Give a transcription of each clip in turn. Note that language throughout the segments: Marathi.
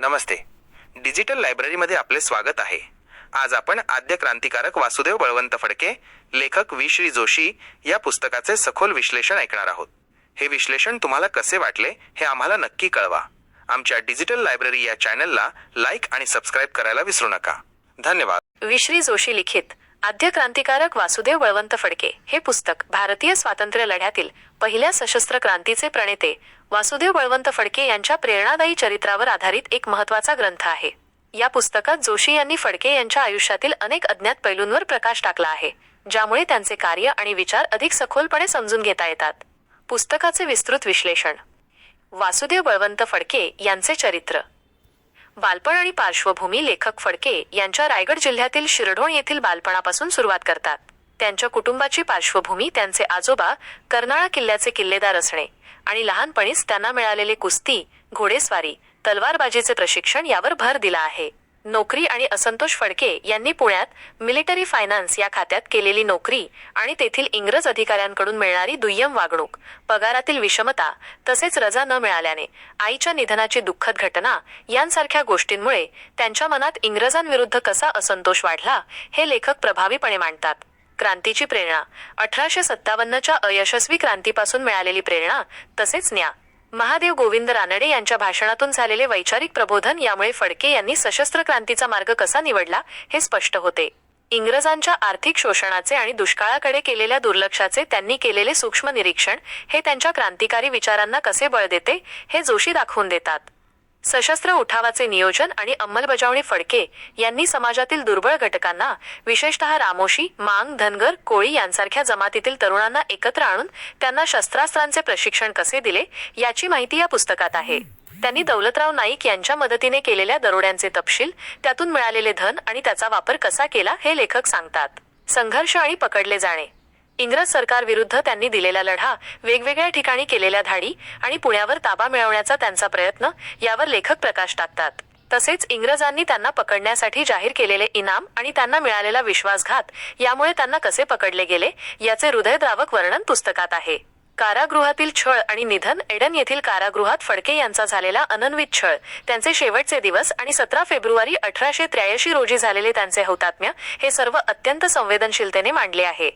नमस्ते. डिजिटल लायब्ररीमध्ये आपले स्वागत आहे. आज आपण आद्य क्रांतिकारक वासुदेव बळवंत फडके लेखक वि श्री. जोशी या पुस्तकाचे सखोल विश्लेषण ऐकणार आहोत. हे विश्लेषण तुम्हाला कसे वाटले हे आम्हाला नक्की कळवा. आमच्या डिजिटल लायब्ररी या चॅनलला लाईक आणि सबस्क्राईब करायला विसरू नका. धन्यवाद. विश्री जोशी लिखित आद्य क्रांतिकारक वासुदेव बळवंत फडके हे पुस्तक भारतीय स्वातंत्र्य लढ्यातील पहिल्या सशस्त्र क्रांतीचे प्रणेते वासुदेव बळवंत फडके यांच्या प्रेरणादायी चरित्रावर आधारित एक महत्त्वाचा ग्रंथ आहे. या पुस्तकात जोशी यांनी फडके यांच्या आयुष्यातील अनेक अज्ञात पैलूंवर प्रकाश टाकला आहे ज्यामुळे त्यांचे कार्य आणि विचार अधिक सखोलपणे समजून घेता येतात. पुस्तकाचे विस्तृत विश्लेषण. वासुदेव बळवंत फडके यांचे चरित्र. बालपण आणि पार्श्वभूमी लेखक फडके यांच्या रायगड जिल्ह्यातील शिरढोण येथील बालपणापासून सुरुवात करतात. त्यांच्या कुटुंबाची पार्श्वभूमी त्यांचे आजोबा कर्नाळा किल्ल्याचे किल्लेदार असणे. आणि लहानपणीच त्यांना मिळालेले कुस्ती घोडेस्वारी तलवारबाजीचे प्रशिक्षण यावर भर दिला आहे. नोकरी आणि असंतोष फडके यांनी पुण्यात मिलिटरी फायनान्स या खात्यात केलेली नोकरी आणि तेथील इंग्रज अधिकाऱ्यांकडून मिळणारी दुय्यम वागणूक पगारातील विषमता तसेच रजा न मिळाल्याने आईच्या निधनाची दुःखद घटना यांसारख्या गोष्टींमुळे त्यांच्या मनात इंग्रजांविरुद्ध कसा असंतोष वाढला हे लेखक प्रभावीपणे मांडतात. क्रांतीची प्रेरणा. अठराशे सत्तावन्नच्या अयशस्वी क्रांतीपासून मिळालेली प्रेरणा तसेच न्या. महादेव गोविंद रानडे यांच्या भाषणातून झालेले वैचारिक प्रबोधन यामुळे फडके यांनी सशस्त्र क्रांतीचा मार्ग कसा निवडला हे स्पष्ट होते. इंग्रजांच्या आर्थिक शोषणाचे आणि दुष्काळाकडे केलेल्या दुर्लक्षाचे त्यांनी केलेले सूक्ष्म निरीक्षण हे त्यांच्या क्रांतिकारी विचारांना कसे बळ देते हे जोशी दाखवून देतात. सशस्त्र उठावाचे नियोजन आणि अंमलबजावणी फडके यांनी समाजातील दुर्बळ घटकांना विशेषतः रामोशी मांग धनगर कोळी यांसारख्या जमातीतील तरुणांना एकत्र आणून त्यांना शस्त्रास्त्रांचे प्रशिक्षण कसे दिले याची माहिती या पुस्तकात आहे. त्यांनी दौलतराव नाईक यांच्या मदतीने केलेल्या दरोड्यांचे तपशील त्यातून मिळालेले धन आणि त्याचा वापर कसा केला हे लेखक सांगतात. संघर्ष आणि पकडले जाणे. इंग्रज सरकारविरुद्ध त्यांनी दिलेला लढा वेगवेगळ्या ठिकाणी केलेल्या धाडी आणि पुण्यावर ताबा मिळवण्याचा त्यांचा प्रयत्न यावर लेखक प्रकाश टाकतात. तसेच इंग्रजांनी त्यांना पकडण्यासाठी जाहीर केलेले इनाम आणि त्यांना मिळालेला विश्वासघात यामुळे त्यांना कसे पकडले गेले याचे हृदयद्रावक वर्णन पुस्तकात आहे. कारागृहातील छळ आणि निधन एडन येथील कारागृहात फडके यांचा झालेला अनन्वित छळ त्यांचे शेवटचे दिवस आणि सतरा फेब्रुवारी अठराशे त्र्याऐंशी रोजी झालेले त्यांचे हौतात्म्य हे सर्व अत्यंत संवेदनशीलतेने मांडले आहे.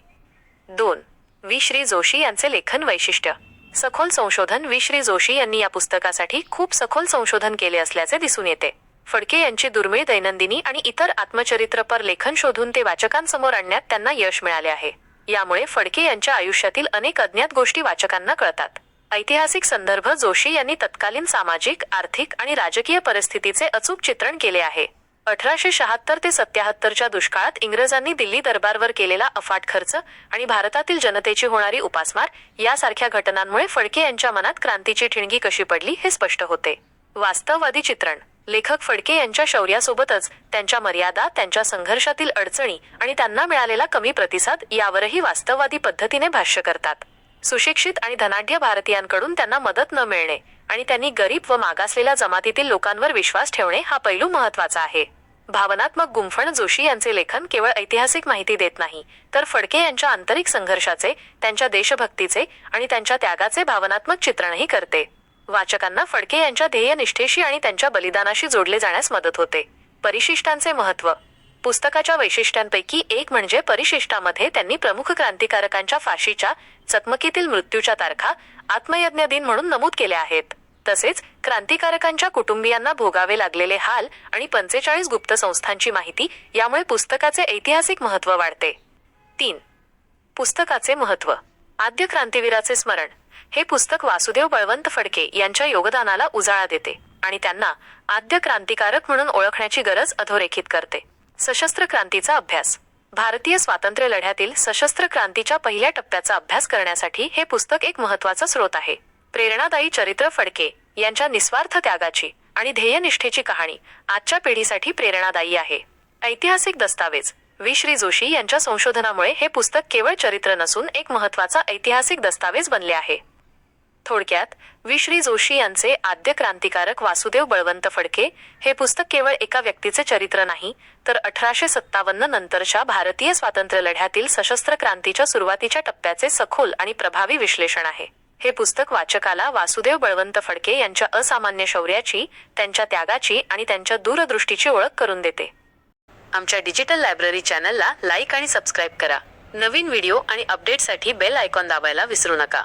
दोन. वी श्री. जोशी यांचे लेखन वैशिष्ट्य. सखोल संशोधन वी श्री. जोशी यांनी या पुस्तकासाठी खूप सखोल संशोधन केले असल्याचे दिसून येते. फडके यांची दुर्मिळ दैनंदिनी आणि इतर आत्मचरित्रपर लेखन शोधून ते वाचकांसमोर आणण्यात त्यांना यश मिळाले आहे. यामुळे फडके यांच्या आयुष्यातील अनेक अज्ञात गोष्टी वाचकांना कळतात. ऐतिहासिक संदर्भ जोशी यांनी तत्कालीन सामाजिक आर्थिक आणि राजकीय परिस्थितीचे अचूक चित्रण केले आहे. अठराशे शहात्तर ते सत्याहत्तरच्या दुष्काळात इंग्रजांनी दिल्ली दरबारवर केलेला अफाट खर्च आणि भारतातील जनतेची होणारी उपासमार यासारख्या घटनांमुळे फडके यांच्या मनात क्रांतीची ठिणगी कशी पडली हे स्पष्ट होते. वास्तववादी चित्रण. लेखक फडके यांच्या शौर्यासोबतच त्यांच्या मर्यादा त्यांच्या संघर्षातील अडचणी आणि त्यांना मिळालेला कमी प्रतिसाद यावरही वास्तववादी पद्धतीने भाष्य करतात. सुशिक्षित आणि धनाढ्य भारतीयांकडून त्यांना मदत न मिळणे आणि त्यांनी गरीब व मागासलेल्या जमातीतील लोकांवर विश्वास ठेवणे हा पैलू महत्त्वाचा आहे. भावनात्मक गुंफण जोशी यांचे लेखन केवळ ऐतिहासिक माहिती देत नाही तर फडके यांच्या आंतरिक संघर्षाचे त्यांच्या देशभक्तीचे आणि त्यांच्या त्यागाचे भावनात्मक चित्रणही करते. वाचकांना फडके यांच्या ध्येयनिष्ठेशी आणि त्यांच्या बलिदानाशी जोडले जाण्यास मदत होते. परिशिष्टांचे महत्त्व पुस्तकाच्या वैशिष्ट्यांपैकी एक म्हणजे परिशिष्टामध्ये त्यांनी प्रमुख क्रांतिकारकांच्या फाशीच्या चकमकीतील मृत्यूच्या तारखा आत्मयज्ञ दिन म्हणून नमूद केल्या आहेत. तसेच क्रांतिकारकांच्या कुटुंबियांना भोगावे लागलेले हाल आणि पंचेचाळीस गुप्त संस्थांची माहिती यामुळे पुस्तकाचे ऐतिहासिक महत्त्व वाढते. तीन. पुस्तकाचे महत्त्व. आद्य क्रांतीवीराचे स्मरण. हे पुस्तक वासुदेव बळवंत फडके यांच्या योगदानाला उजाळा देते आणि त्यांना आद्य क्रांतिकारक म्हणून ओळखण्याची गरज अधोरेखित करते. सशस्त्र क्रांतीचा अभ्यास. भारतीय स्वातंत्र्य लढ्यातील सशस्त्र क्रांतीच्या पहिल्या टप्प्याचा अभ्यास करण्यासाठी हे पुस्तक एक महत्त्वाचा स्रोत आहे. प्रेरणादायी चरित्र फडके यांच्या निस्वार्थ त्यागाची आणि ध्येयनिष्ठेची कहाणी आजच्या पिढीसाठी प्रेरणादायी आहे. ऐतिहासिक दस्तावेज वी श्री. जोशी यांच्या संशोधनामुळे हे पुस्तक केवळ चरित्र नसून एक महत्त्वाचा ऐतिहासिक दस्तावेज बनले आहे. थोडक्यात विश्री जोशी यांचे आद्य क्रांतिकारक वासुदेव बळवंत फडके हे पुस्तक केवळ एका व्यक्तीचे चरित्र नाही तर अठराशे सत्तावन्न नंतरच्या भारतीय स्वातंत्र्य लढ्यातील सशस्त्र क्रांतीच्या सुरुवातीच्या टप्प्याचे सखोल आणि प्रभावी विश्लेषण आहे. हे पुस्तक वाचकाला वासुदेव बळवंत फडके यांच्या असामान्य शौर्याची त्यांच्या त्यागाची आणि त्यांच्या दूरदृष्टीची ओळख करून देते. आमच्या डिजिटल लायब्ररी चॅनलला लाईक आणि सबस्क्राईब करा. नवीन व्हिडिओ आणि अपडेटसाठी बेल आयकॉन दाबायला विसरू नका.